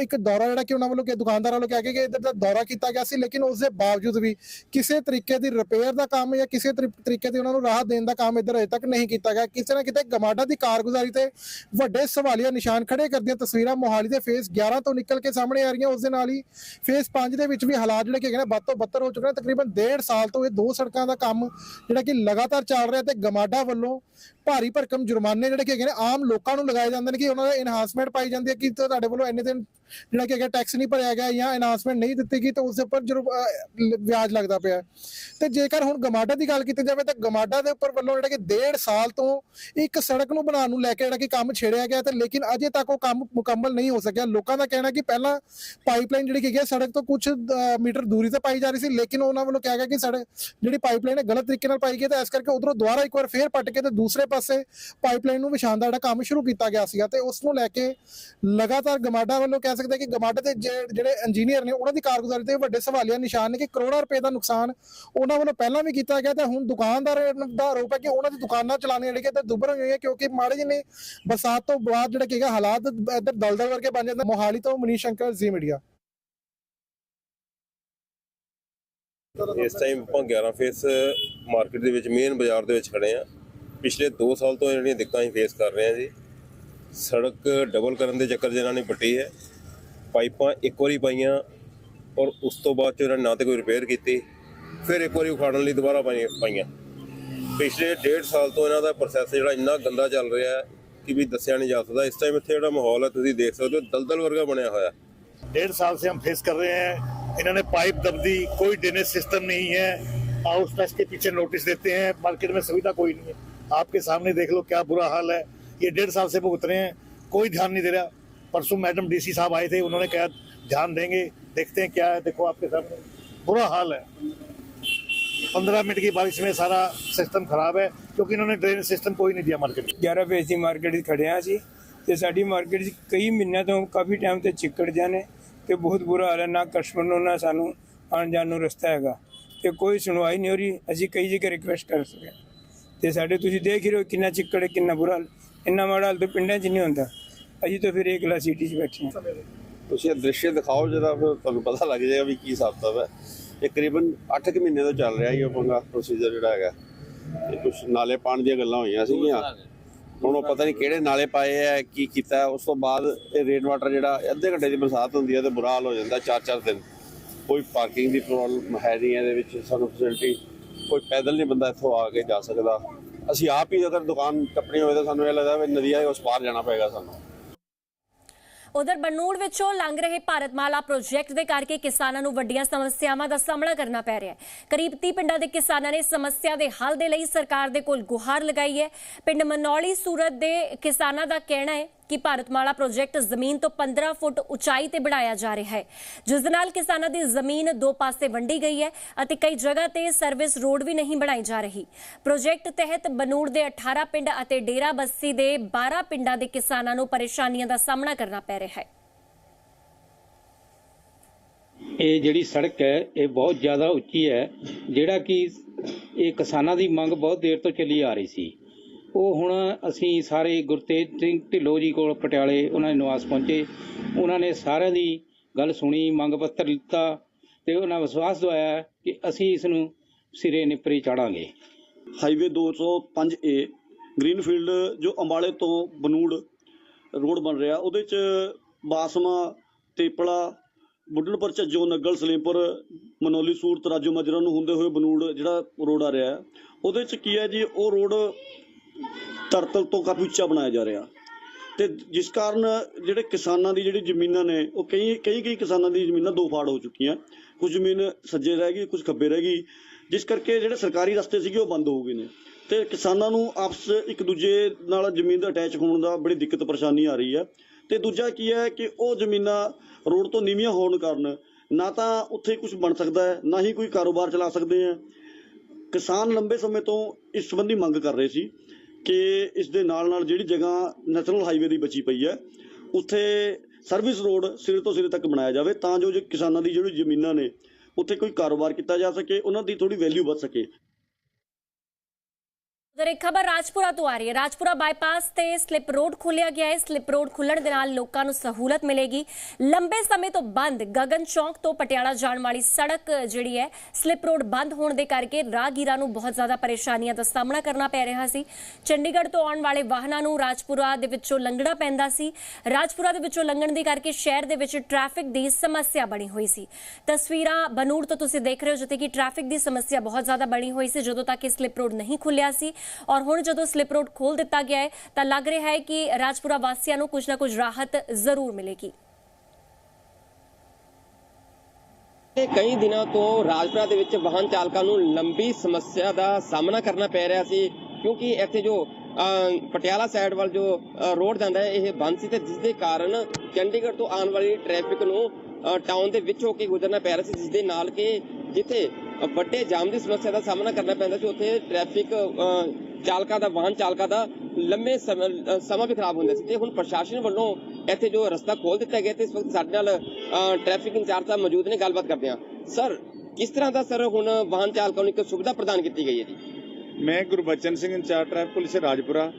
ਇੱਕ ਦੌਰਾ ਜਿਹੜਾ ਕਿ ਉਹਨਾਂ ਵੱਲੋਂ ਕਿ ਦੁਕਾਨਦਾਰਾਂ ਵੱਲੋਂ ਕਿਹਾ ਕੇ ਕਿ ਇੱਧਰ ਦਾ ਦੌਰਾ ਕੀਤਾ ਗਿਆ ਸੀ ਲੇਕਿਨ ਉਸ ਦੇ ਬਾਵਜੂਦ ਵੀ ਕਿਸੇ ਤਰੀਕੇ ਦੀ ਰਿਪੇਅਰ ਦਾ ਕੰਮ ਜਾਂ ਕਿਸੇ ਤਰੀ- ਤਰੀਕੇ ਦੀ ਉਹਨਾਂ ਨੂੰ ਰਾਹਤ ਦੇਣ ਦਾ ਕੰਮ ਇੱਧਰ ਅਜੇ ਤੱਕ ਨਹੀਂ ਕੀਤਾ ਗਿਆ। ਕਿਸੇ ਨਾ ਕਿਤੇ ਗਮਾਡਾ ਦੀ ਕਾਰਗੁਜ਼ਾਰੀ ਤੇ ਵੱਡੇ ਸਵਾਲੀਆ ਨਿਸ਼ਾਨ ਖੜੇ ਕਰਦੀਆਂ ਤਸਵੀਰਾਂ ਮੋਹਾਲੀ ਦੇ ਫੇਸ 11 ਤੋਂ ਨਿਕਲ ਕੇ ਸਾਹਮਣੇ ਆ ਰਹੀਆਂ, ਉਸ ਦੇ ਨਾਲ ਹੀ ਫੇਸ 5 ਦੇ ਵਿੱਚ ਵੀ ਹਾਲਾਤ ਜਿਹੜੇ ਕਿ ਹੈਗੇ ਵੱਧ ਤੋਂ ਬੱਤਰ ਹੋ ਚੁੱਕੇ ਨੇ। ਤਕਰੀਬਨ ਡੇਢ ਸਾਲ ਤੋਂ ਇਹ ਦੋ ਸੜਕਾਂ ਦਾ ਕੰਮ ਜਿਹੜਾ ਕਿ ਲਗਾਤਾਰ ਚੱਲ ਰਿਹਾ ਤੇ ਗਮਾਡਾ ਵੱਲੋਂ ਭਾਰੀ ਭਰਕਮ ਜੁਰਮਾਨੇ ਜਿਹੜੇ ਕਿ ਹੈਗੇ ਨੇ, ਆਮ ਲੋਕਾਂ ਨੂੰ ਲਗਾਏ ਜਾਂਦੇ ਨੇ ਕਿ ਉਹਨਾਂ ਦਾ ਇਨਹਾਂਸਮੈਂਟ ਪਾਈ ਜਾਂਦੀ ਹੈ ਕਿ ਤੁਹਾਡੇ ਵੱਲੋਂ ਇੰਨੇ ਦਿਨ ਜਿਹੜਾ ਕਿ ਹੈਗਾ ਟੈਕਸ ਨਹੀਂ ਭਰਿਆ ਗਿਆ ਜਾਂ ਇਨਹਾਂਸਮੈਂਟ ਨਹੀਂ ਦਿੱਤੀ ਗਈ, ਤਾਂ ਉਸ ਉੱਪਰ ਜੁਰਮ- ਵਿਆਜ ਲੱਗਦਾ ਪਿਆ ਤੇ ਜੇਕਰ ਹੁਣ ਗਮਾਡਾ ਦੀ ਗੱਲ ਕੀਤੀ ਜਾਵੇ, ਤਾਂ ਗਮਾਡਾ ਦੇ ਉੱਪਰ ਵੱਲੋਂ ਜਿਹੜਾ ਕਿ ਡੇਢ ਸਾਲ ਤੋਂ ਇੱਕ ਸੜਕ ਨੂੰ ਬਣਾਉਣ ਨੂੰ ਲੈ ਕੇ ਜਿਹੜਾ ਕਿ ਕੰਮ ਛੇੜਿਆ ਗਿਆ ਤੇ ਲੇਕਿਨ ਅਜੇ ਤੱਕ ਉਹ ਕੰਮ ਮੁਕੰਮਲ ਨਹੀਂ ਹੋ ਸਕਿਆ। ਲੋਕਾਂ ਦਾ ਕਹਿਣਾ ਕਿ ਪਹਿਲਾਂ ਪਾਈਪਲਾਈਨ ਜਿਹੜੀ ਕਿ ਹੈ, ਸੜਕ ਤੋਂ ਕੁਝ ਮੀਟਰ ਦੂਰੀ ਤੇ ਪਾਈ ਜਾ ਰਹੀ ਸੀ, ਲੇਕਿਨ ਉਹਨਾਂ ਵੱਲੋਂ ਕਿਹਾ ਗਿਆ ਕਿ ਸੜਕ ਜਿਹੜੀ ਪਾਈਪਲਾਈਨ ਹੈ, ਗਲਤ ਤਰੀਕੇ ਨਾਲ ਪਾਈ ਗਈ ਤਾਂ ਇਸ ਕਰਕੇ ਉਧਰੋਂ ਦੁਬਾਰਾ ਇੱਕ ਵਾਰ ਫੇਰ ਪੱਟ ਕੇ ਤੇ ਦੂਸਰੇ ਪਾਸੇ ਪਾਈਪਲਾਈਨ ਨੂੰ ਵਿਛਾਉਣ ਦਾ ਜਿਹੜਾ ਕੰਮ ਸ਼ੁਰੂ ਕੀਤਾ ਗਿਆ ਸੀਗਾ ਤੇ ਉਸ ਨੂੰ ਲੈ ਕੇ ਲਗਾਤਾਰ ਗਮਾਡਾ ਵੱਲੋਂ ਕਹਿ ਸਕਦੇ ਕਿ ਗਮਾਡਾ ਦੇ ਜਿਹੜੇ ਇੰਜੀਨੀਅਰ ਨੇ ਉਹਨਾਂ ਦੀ ਕਾਰਗੁਜ਼ਾਰੀ ਤੇ ਵੱਡੇ ਸਵਾਲੀਆ ਨਿਸ਼ਾਨ ਨੇ ਕਿ ਕਰੋੜਾਂ ਰੁਪਏ ਦਾ ਨੁਕਸਾਨ ਉਹਨਾਂ ਵੱਲੋਂ ਪਹਿਲਾਂ ਵੀ ਕੀਤਾ ਗਿਆ ਤੇ ਹੁਣ ਦੁਕਾਨਦਾਰ ਦਾ ਆਰੋਪ ਹੈ ਕਿ ਉਹਨਾਂ ਦੀ ਦੁਕਾਨਾਂ ਚਲਾਉਣੀਆਂ ਜਿਹੜੀਆਂ ਤੇ ਦੁੱਬਰ ਹੋਈਆਂ ਕਿਉਂਕਿ ਮਾੜੇ ਜਿਹੇ ਬਰਸਾਤ ਤੋਂ ਬਾਅਦ ਜਿਹੜਾ ਕਿ ਹਾਲਾਤ ਇੱਧਰ ਦਲਦਲ ਵਰਗੇ ਬਣ ਜਾਂਦੇ ਮੋਹਾਲੀ ਤੋਂ ਮਨੀਸ਼ ਸ਼ੰਕਰ, ਜੀ ਮੀਡੀਆ। ਇਸ ਟਾਈਮ ਆਪਾਂ 11 ਫੇਸ ਮਾਰਕੀਟ ਦੇ ਵਿੱਚ ਮੇਨ ਬਾਜ਼ਾਰ ਦੇ ਵਿੱਚ ਖੜੇ ਆ ਪਿਛਲੇ 2 ਸਾਲ ਤੋਂ ਜਿਹੜੀਆਂ ਦਿੱਕਤਾਂ ਅਸੀਂ ਫੇਸ ਕਰ ਰਹੇ ਹਾਂ ਜੀ ਸੜਕ ਡਬਲ ਕਰਨ ਦੇ ਚੱਕਰ 'ਚ ਇਹਨਾਂ ਨੇ ਪੱਟੀ ਹੈ ਪਾਈਪਾਂ ਇੱਕ ਵਾਰੀ ਪਾਈਆਂ ਔਰ ਉਸ ਤੋਂ ਬਾਅਦ ਚ ਇਹਨਾਂ ਨੇ ਨਾ ਤੇ ਕੋਈ ਰਿਪੇਅਰ ਕੀਤੀ ਫਿਰ ਇੱਕ ਵਾਰੀ ਉਖਾੜਨ ਲਈ ਦੁਬਾਰਾ ਪਾਈ- ਪਾਈਆਂ ਪਿਛਲੇ 1.5 ਸਾਲ ਤੋਂ ਇਹਨਾਂ ਦਾ ਪ੍ਰੋਸੈਸ ਜਿਹੜਾ ਇੰਨਾ ਗੰਦਾ ਚੱਲ ਰਿਹਾ ਹੈ ਕਿ ਵੀ ਦੱਸਿਆ ਨਹੀਂ ਜਾ ਸਕਦਾ ਇਸ ਟਾਈਮ ਇੱਥੇ ਜਿਹੜਾ ਮਾਹੌਲ ਹੈ ਤੁਸੀਂ ਦੇਖ ਸਕਦੇ ਹੋ ਦਲਦਲ ਵਰਗਾ ਬਣਿਆ ਹੋਇਆ ਹੈ डेढ़ साल से हम फेस कर रहे हैं इन्होंने पाइप दब दी कोई ड्रेनेज सिस्टम नहीं है हाउस टैक्स के पीछे नोटिस देते हैं मार्केट में सुविधा कोई नहीं है आपके सामने देख लो क्या बुरा हाल है ये डेढ़ साल से भुगत रहे हैं कोई ध्यान नहीं दे रहा परसों मैडम डीसी साहब आए थे उन्होंने कहा ध्यान देंगे देखते हैं क्या है देखो आपके सामने बुरा हाल है पंद्रह मिनट की बारिश में सारा सिस्टम खराब है क्योंकि इन्होंने ड्रेनेज सिस्टम कोई नहीं दिया मार्केट में 11 ਫੇਸ ਦੀ ਮਾਰਕੀਟ 'ਚ ਖੜੇ ਹਾਂ ਅਸੀਂ ਤੇ ਸਾਡੀ ਮਾਰਕੀਟ 'ਚ ਕਈ ਮਹੀਨਿਆਂ ਤੋਂ ਕਾਫੀ ਟਾਈਮ ਤੇ ਚਿੱਕੜ ਜਾਣੇ ਤੇ ਬਹੁਤ ਬੁਰਾ ਹਾਲ ਹੈ ਨਾ ਕਸਟਮਰ ਨੂੰ ਨਾ ਸਾਨੂੰ ਆਉਣ ਜਾਣ ਨੂੰ ਰਸਤਾ ਹੈਗਾ ਤੇ ਕੋਈ ਸੁਣਵਾਈ ਨਹੀਂ ਹੋ ਰਹੀ ਅਸੀਂ ਕਈ ਜਗ੍ਹਾ ਰਿਕੁਐਸਟ ਕਰ ਸਕੇ ਤੇ ਸਾਡੇ ਤੁਸੀਂ ਦੇਖ ਹੀ ਰਹੇ ਹੋ ਕਿੰਨਾ ਚਿੱਕੜ ਹੈ, ਕਿੰਨਾ ਬੁਰਾ ਹਾਲ। ਇੰਨਾ ਮਾੜਾ ਹਾਲ ਤਾਂ ਪਿੰਡਾਂ 'ਚ ਨਹੀਂ ਹੁੰਦਾ। ਅਸੀਂ ਤਾਂ ਫਿਰ ਇੱਕ ਸਿਟੀ 'ਚ ਬੈਠੇ ਹਾਂ। ਤੁਸੀਂ ਇਹ ਦ੍ਰਿਸ਼ ਦਿਖਾਓ ਜਰਾ ਫਿਰ ਤੁਹਾਨੂੰ ਪਤਾ ਲੱਗ ਜਾਏਗਾ ਵੀ ਕੀ ਹਿਸਾਬ ਕਿਤਾਬ ਹੈ। ਇਹ ਕਰੀਬਨ 8 ਕੁ ਮਹੀਨੇ ਤੋਂ ਚੱਲ ਰਿਹਾ ਇਹ ਪੰਗਾ ਪ੍ਰੋਸੀਜਰ ਜਿਹੜਾ ਹੈਗਾ। ਇਹ ਕੁਝ ਨਾਲੇ ਪਾਣ ਦੀਆਂ ਗੱਲਾਂ ਹੋਈਆਂ ਸੀਗੀਆਂ। ਹੁਣ ਉਹ ਪਤਾ ਨਹੀਂ ਕਿਹੜੇ ਨਾਲੇ ਪਾਏ ਆ, ਕੀ ਕੀਤਾ। ਹੈ। ਉਸ ਤੋਂ ਬਾਅਦ ਇਹ ਰੇਨ ਵਾਟਰ ਜਿਹੜਾ, ਅੱਧੇ ਘੰਟੇ ਦੀ ਬਰਸਾਤ ਹੁੰਦੀ ਹੈ ਤੇ ਬੁਰਾ ਹਾਲ ਹੋ ਜਾਂਦਾ ਚਾਰ ਚਾਰ ਦਿਨ। ਕੋਈ ਪਾਰਕਿੰਗ ਦੀ ਪ੍ਰੋਬਲਮ ਹੈ ਨਹੀਂ ਇਹਦੇ ਵਿੱਚ ਸਾਨੂੰ ਫੈਸਿਲਿਟੀ ਕੋਈ ਪੈਦਲ ਨਹੀਂ ਬੰਦਾ ਇੱਥੋਂ ਆ ਕੇ ਜਾ ਸਕਦਾ। ਅਸੀਂ ਆਪ ਹੀ ਅਗਰ ਦੁਕਾਨ ਟੱਪਣੀ ਹੋਵੇ ਤਾਂ ਸਾਨੂੰ ਇਹ ਲੱਗਦਾ ਵੀ ਨਦੀਆਂ ਦੇ ਉਸ ਪਾਰ ਜਾਣਾ ਪਏਗਾ ਸਾਨੂੰ। ਉਧਰ ਬਨੂੜ ਵਿੱਚੋਂ ਲੰਘ ਰਹੇ ਭਾਰਤ ਮਾਲਾ ਪ੍ਰੋਜੈਕਟ ਦੇ ਕਰਕੇ ਕਿਸਾਨਾਂ ਨੂੰ ਵੱਡੀਆਂ ਸਮੱਸਿਆਵਾਂ ਦਾ ਸਾਹਮਣਾ ਕਰਨਾ ਪੈ ਰਿਹਾ ਹੈ। ਕਰੀਬ 30 ਪਿੰਡਾਂ ਦੇ ਕਿਸਾਨਾਂ ਨੇ ਸਮੱਸਿਆ ਦੇ ਹੱਲ ਦੇ ਲਈ ਸਰਕਾਰ ਦੇ ਕੋਲ ਗੁਹਾਰ ਲਗਾਈ ਹੈ। ਪਿੰਡ ਮਨੌਲੀ ਸੂਰਤ ਦੇ ਕਿਸਾਨਾਂ ਦਾ ਕਹਿਣਾ ਹੈ ਕਿ ਭਾਰਤਮਾਲਾ ਪ੍ਰੋਜੈਕਟ ਜ਼ਮੀਨ ਤੋਂ 15 ਫੁੱਟ ਉਚਾਈ ਤੇ ਬਣਾਇਆ ਜਾ ਰਿਹਾ ਹੈ, ਜਿਸ ਦੇ ਨਾਲ ਕਿਸਾਨਾਂ ਦੀ ਜ਼ਮੀਨ ਦੋ ਪਾਸੇ ਵੰਡੀ ਗਈ ਹੈ ਅਤੇ ਕਈ ਜਗ੍ਹਾ ਤੇ ਸਰਵਿਸ ਰੋਡ ਵੀ ਨਹੀਂ ਬਣਾਈ ਜਾ ਰਹੀ। ਪ੍ਰੋਜੈਕਟ ਤਹਿਤ ਬਨੂੜ ਦੇ 18 ਪਿੰਡ ਅਤੇ ਡੇਰਾ ਬੱਸੀ ਦੇ 12 ਪਿੰਡਾਂ ਦੇ ਕਿਸਾਨਾਂ ਨੂੰ ਪਰੇਸ਼ਾਨੀਆਂ ਦਾ ਸਾਹਮਣਾ ਕਰਨਾ ਪੈ ਰਿਹਾ ਹੈ। ਇਹ ਜਿਹੜੀ ਸੜਕ ਹੈ, ਇਹ ਬਹੁਤ ਜ਼ਿਆਦਾ ਉੱਚੀ ਹੈ, ਜਿਹੜਾ ਕਿ ਇਹ ਕਿਸਾਨਾਂ ਦੀ ਮੰਗ ਬਹੁਤ ਦੇਰ ਤੋਂ ਚੱਲੀ ਆ ਰਹੀ ਸੀ। ਉਹ ਹੁਣ ਅਸੀਂ ਸਾਰੇ ਗੁਰਤੇਜ ਸਿੰਘ ਢਿੱਲੋਂ ਜੀ ਕੋਲ ਪਟਿਆਲੇ ਉਹਨਾਂ ਦੇ ਨਿਵਾਸ ਪਹੁੰਚੇ। ਉਹਨਾਂ ਨੇ ਸਾਰਿਆਂ ਦੀ ਗੱਲ ਸੁਣੀ, ਮੰਗ ਪੱਤਰ ਲਿੱਤਾ ਤੇ ਉਹਨਾਂ ਵਿਸ਼ਵਾਸ ਦਵਾਇਆ ਕਿ ਅਸੀਂ ਇਸ ਨੂੰ ਸਿਰੇ ਨਿਪਰੇ ਚਾੜਾਂਗੇ। ਹਾਈਵੇ 205 ਏ ਗ੍ਰੀਨਫੀਲਡ, ਜੋ ਅੰਬਾਲੇ ਤੋਂ ਬਨੂੜ ਰੋਡ ਬਣ ਰਿਹਾ, ਉਹਦੇ ਚ ਬਾਸਮਾ, ਤੇਪਲਾ ਬੁੱਢਣਪੁਰ ਝੱਜੋ, ਨਗਲ, ਸਲੇਮਪੁਰ, ਮਨੋਲੀ, ਸੂਰਤ, ਰਾਜੋ, ਮਾਜਰਾ ਨੂੰ ਹੁੰਦੇ ਹੋਏ ਬਨੂੜ ਜਿਹੜਾ ਰੋਡ ਆ ਰਿਹਾ। ਉਹਦੇ ਚ ਕੀ ਹੈ ਜੀ, ਉਹ ਰੋਡ ਧਰਤਲ ਤੋਂ ਕਾਫੀ ਉੱਚਾ ਬਣਾਇਆ ਜਾ ਰਿਹਾ। ਤੇ ਜਿਸ ਕਾਰਨ ਜਿਹੜੇ ਕਿਸਾਨਾਂ ਦੀ ਜਿਹੜੀ ਜ਼ਮੀਨਾਂ ਨੇ, ਉਹ ਕਈ ਕਈ ਕਈ ਕਿਸਾਨਾਂ ਦੀ ਜ਼ਮੀਨਾਂ ਦੋ ਫਾੜ ਹੋ ਚੁੱਕੀਆਂ। ਕੁਝ ਜ਼ਮੀਨ ਸੱਜੇ ਰਹਿ ਗਈ, ਕੁਝ ਖੱਬੇ ਰਹਿ ਗਈ। ਜਿਸ ਕਰਕੇ ਜਿਹੜੇ ਸਰਕਾਰੀ ਰਸਤੇ ਸੀਗੇ, ਉਹ ਬੰਦ ਹੋ ਗਏ ਨੇ। ਤੇ ਕਿਸਾਨਾਂ ਨੂੰ ਆਪਸ ਇੱਕ ਦੂਜੇ ਨਾਲ ਜ਼ਮੀਨ ਦਾ ਅਟੈਚ ਹੋਣ ਦਾ ਬੜੀ ਦਿੱਕਤ, ਪਰੇਸ਼ਾਨੀ ਆ ਰਹੀ ਹੈ। ਤੇ ਦੂਜਾ ਕੀ ਹੈ ਕਿ ਉਹ ਜ਼ਮੀਨਾਂ ਰੋਡ ਤੋਂ ਨੀਵੀਆਂ ਹੋਣ ਕਾਰਨ ਨਾ ਤਾਂ ਉੱਥੇ ਕੁਝ ਬਣ ਸਕਦਾ ਹੈ, ਨਾ ਹੀ ਕੋਈ ਕਾਰੋਬਾਰ ਚਲਾ ਸਕਦੇ ਆ ਕਿਸਾਨ ਲੰਬੇ ਸਮੇਂ ਤੋਂ ਇਸ ਸੰਬੰਧੀ ਮੰਗ ਕਰ ਰਹੇ ਸੀ। ਕਿ ਇਸ ਦੇ ਨਾਲ ਨਾਲ ਜਿਹੜੀ ਜਗ੍ਹਾ ਨੈਸ਼ਨਲ ਹਾਈਵੇ ਦੀ ਬਚੀ ਪਈ ਹੈ, ਉੱਥੇ ਸਰਵਿਸ ਰੋਡ ਸਿਰੇ ਤੋਂ ਸਿਰੇ ਤੱਕ ਬਣਾਇਆ ਜਾਵੇ ਤਾਂ ਜੋ ਜੇ ਕਿਸਾਨਾਂ ਦੀ ਜਿਹੜੀ ਜ਼ਮੀਨਾਂ ਨੇ, ਉੱਥੇ ਕੋਈ ਕਾਰੋਬਾਰ ਕੀਤਾ ਜਾ ਸਕੇ, ਉਹਨਾਂ ਦੀ ਥੋੜੀ ਵੈਲਿਊ ਵੱਧ ਸਕੇ। ਉਧਰ ਇੱਕ ਖਬਰ ਰਾਜਪੁਰਾ ਤੋਂ ਆ ਰਹੀ ਹੈ। ਰਾਜਪੁਰਾ ਬਾਈਪਾਸ ਤੇ ਸਲਿਪ ਰੋਡ ਖੋਲਿਆ ਗਿਆ ਹੈ। ਸਲਿਪ ਰੋਡ ਖੁੱਲਣ ਦੇ ਨਾਲ ਲੋਕਾਂ ਨੂੰ ਸਹੂਲਤ ਮਿਲੇਗੀ। ਲੰਬੇ ਸਮੇਂ ਤੋਂ ਬੰਦ ਗਗਨ ਚੌਂਕ ਤੋਂ ਪਟਿਆਲਾ ਜਾਣ ਵਾਲੀ ਸੜਕ ਜਿਹੜੀ ਹੈ, ਸਲਿਪ ਰੋਡ ਬੰਦ ਹੋਣ ਦੇ ਕਰਕੇ ਰਾਹਗੀਰਾਂ ਨੂੰ ਬਹੁਤ ਜ਼ਿਆਦਾ ਪਰੇਸ਼ਾਨੀਆਂ ਦਾ ਸਾਹਮਣਾ ਕਰਨਾ ਪੈ ਰਿਹਾ ਸੀ। ਚੰਡੀਗੜ੍ਹ ਤੋਂ ਆਉਣ ਵਾਲੇ ਵਾਹਨਾਂ ਨੂੰ ਰਾਜਪੁਰਾ ਦੇ ਵਿੱਚੋਂ ਲੰਘਣਾ ਪੈਂਦਾ ਸੀ। ਰਾਜਪੁਰਾ ਦੇ ਵਿੱਚੋਂ ਲੰਘਣ ਦੇ ਕਰਕੇ ਸ਼ਹਿਰ ਦੇ ਵਿੱਚ ਟ੍ਰੈਫਿਕ ਦੀ ਸਮੱਸਿਆ ਬਣੀ ਹੋਈ ਸੀ। ਤਸਵੀਰਾਂ ਬਨੂੜ ਤੋਂ ਤੁਸੀਂ ਦੇਖ ਰਹੇ ਹੋ, ਜਿੱਥੇ ਕਿ ਟ੍ਰੈਫਿਕ ਦੀ ਸਮੱਸਿਆ ਬਹੁਤ ਜ਼ਿਆਦਾ ਬਣੀ ਹੋਈ ਸੀ, ਜਦੋਂ ਤੱਕ ਇਹ ਸਲਿਪ ਰੋਡ ਨਹੀਂ ਖੁੱਲਿਆ ਸੀ। ਔਰ ਹੁਣ ਜਦੋਂ ਸਲਿਪ ਰੋਡ ਖੋਲ ਦਿੱਤਾ ਗਿਆ ਹੈ, ਤਾਂ ਲੱਗ ਰਿਹਾ ਹੈ ਕਿ ਰਾਜਪੁਰਾ ਵਾਸੀਆਂ ਨੂੰ ਕੁਝ ਨਾ ਕੁਝ ਰਾਹਤ ਜ਼ਰੂਰ ਮਿਲੇਗੀ। ਤੇ ਕਈ ਦਿਨਾਂ ਤੋਂ ਰਾਜਪੁਰਾ ਦੇ ਵਿੱਚ ਵਾਹਨ ਚਾਲਕਾਂ ਨੂੰ ਲੰਬੀ ਸਮੱਸਿਆ ਦਾ ਸਾਹਮਣਾ ਕਰਨਾ ਪੈ ਰਿਹਾ ਸੀ, ਕਿਉਂਕਿ ਇੱਥੇ ਜੋ ਪਟਿਆਲਾ ਸਾਈਡ ਵੱਲ ਜੋ ਰੋਡ ਜਾਂਦਾ ਹੈ, ਇਹ ਬੰਦ ਸੀ ਤੇ ਜਿਸ ਦੇ ਕਾਰਨ ਚੰਡੀਗੜ੍ਹ ਤੋਂ ਆਉਣ ਵਾਲੀ ਟ੍ਰੈਫਿਕ ਨੂੰ ਟਾਊਨ ਦੇ ਵਿੱਚ ਹੋ ਕੇ ਗੁਜ਼ਰਨਾ ਪੈ ਰਿਹਾ ਸੀ, ਜਿਸ ਦੇ ਨਾਲ ਕਿ ਜਿੱਥੇ ਵੱਡੇ ਜਾਮ ਦੀ ਸਮੱਸਿਆ ਦਾ ਸਾਹਮਣਾ ਕਰਨਾ ਪੈਂਦਾ ਸੀ। ਉੱਥੇ ਟ੍ਰੈਫਿਕ ਚਾਲਕਾਂ ਦਾ, ਵਾਹਨ ਚਾਲਕਾਂ ਦਾ ਲੰਮੇ ਸਮੇਂ ਸਮਾਂ ਵੀ ਖਰਾਬ ਹੁੰਦਾ ਸੀ। ਤੇ ਹੁਣ ਪ੍ਰਸ਼ਾਸਨ ਵੱਲੋਂ ਇੱਥੇ ਜੋ ਰਸਤਾ ਖੋਲ ਦਿੱਤਾ ਗਿਆ, ਤੇ ਇਸ ਵਕਤ ਸਾਡੇ ਨਾਲ ਟ੍ਰੈਫਿਕ ਇੰਚਾਰਜ ਸਾਹਿਬ ਮੌਜੂਦ ਨੇ, ਗੱਲਬਾਤ ਕਰਦੇ ਹਾਂ। ਸਰ ਕਿਸ ਤਰ੍ਹਾਂ ਦਾ ਸਰ ਹੁਣ ਵਾਹਨ ਚਾਲਕਾਂ ਨੂੰ ਇੱਕ ਸੁਵਿਧਾ ਪ੍ਰਦਾਨ ਕੀਤੀ ਗਈ ਹੈ ਜੀ? ਮੈਂ Gurbachan Singh incharge traffic police Rajpura.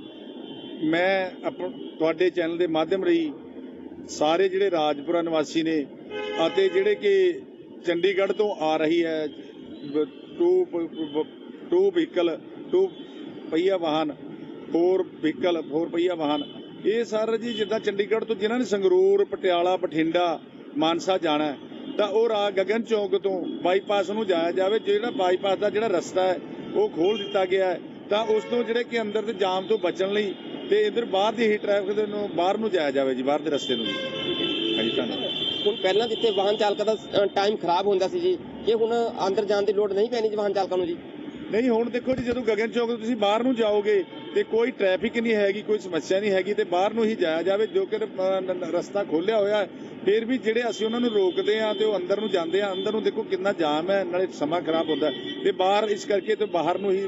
ਮੈਂ ਆਪ- ਤੁਹਾਡੇ ਚੈਨਲ ਦੇ ਮਾਧਿਅਮ ਰਹੀ ਸਾਰੇ ਜਿਹੜੇ ਰਾਜਪੁਰਾ ਨਿਵਾਸੀ ਨੇ ਅਤੇ ਜਿਹੜੇ ਕਿ ਚੰਡੀਗੜ੍ਹ ਤੋਂ ਆ ਰਹੀ ਹੈ ਟੂ ਟੂ ਵਹੀਕਲ ਟੂ ਪਹੀਆ ਵਾਹਨ ਫੋਰ ਵਹੀਕਲ ਫੋਰ ਪਹੀਆ ਵਾਹਨ। ਇਹ ਸਰ ਜੀ ਜਿੱਦਾਂ ਚੰਡੀਗੜ੍ਹ ਤੋਂ ਜਿਨ੍ਹਾਂ ਨੇ ਸੰਗਰੂਰ, ਪਟਿਆਲਾ, ਬਠਿੰਡਾ, ਮਾਨਸਾ ਜਾਣਾ, ਤਾਂ ਉਹ ਰਾ ਗਗਨ ਚੌਂਕ ਤੋਂ ਬਾਈਪਾਸ ਨੂੰ ਜਾਇਆ ਜਾਵੇ। ਜਿਹੜਾ ਬਾਈਪਾਸ ਦਾ ਜਿਹੜਾ ਰਸਤਾ ਹੈ, ਉਹ ਖੋਲ ਦਿੱਤਾ ਗਿਆ ਹੈ। ਤਾਂ ਉਸ ਤੋਂ ਜਿਹੜੇ ਕਿ ਅੰਦਰ ਦੇ ਜਾਮ ਤੋਂ ਬਚਣ ਲਈ ਤੇ ਇਧਰ ਬਾਹਰ ਦੀ ਹੀ ਟ੍ਰੈਫਿਕ ਦੇ ਨੂੰ ਬਾਹਰ ਨੂੰ ਜਾਇਆ ਜਾਵੇ ਜੀ, ਬਾਹਰ ਦੇ ਰਸਤੇ ਨੂੰ ਹਾਂਜੀ, ਧੰਨਵਾਦ। ਹੁਣ ਪਹਿਲਾਂ ਜਿੱਥੇ ਵਾਹਨ ਚਾਲਕਾਂ ਦਾ ਟਾਈਮ ਖਰਾਬ ਹੁੰਦਾ ਸੀ ਜੀ ਕਿ ਹੁਣ ਅੰਦਰ ਜਾਣ ਦੀ ਲੋੜ ਨਹੀਂ ਪੈਣੀ ਜੀ ਚਾਲਕਾਂ ਨੂੰ ਜੀ। ਨਹੀਂ, ਹੁਣ ਦੇਖੋ ਜੀ, ਜਦੋਂ ਗਗਨ ਚੌਕ ਤੋਂ ਤੁਸੀਂ ਬਾਹਰ ਨੂੰ ਜਾਓਗੇ ਤੇ ਕੋਈ ਟ੍ਰੈਫਿਕ ਨਹੀਂ ਹੈਗੀ, ਕੋਈ ਸਮੱਸਿਆ ਨਹੀਂ ਹੈਗੀ ਤੇ ਬਾਹਰ ਨੂੰ ਹੀ ਜਾਇਆ ਜਾਵੇ, ਜੋ ਕਿ ਰਸਤਾ ਖੋਲਿਆ ਹੋਇਆ ਫਿਰ ਵੀ ਜਿਹੜੇ ਅਸੀਂ ਉਹਨਾਂ ਨੂੰ ਰੋਕਦੇ ਆ ਤੇ ਉਹ ਅੰਦਰ ਨੂੰ ਜਾਂਦੇ ਆ ਅੰਦਰ ਨੂੰ ਦੇਖੋ ਕਿੰਨਾ ਜਾਮ ਹੈ, ਨਾਲੇ ਸਮਾਂ ਖਰਾਬ ਹੁੰਦਾ ਹੈ ਤੇ ਬਾਹਰ ਇਸ ਕਰਕੇ ਤੇ ਬਾਹਰ ਨੂੰ ਹੀ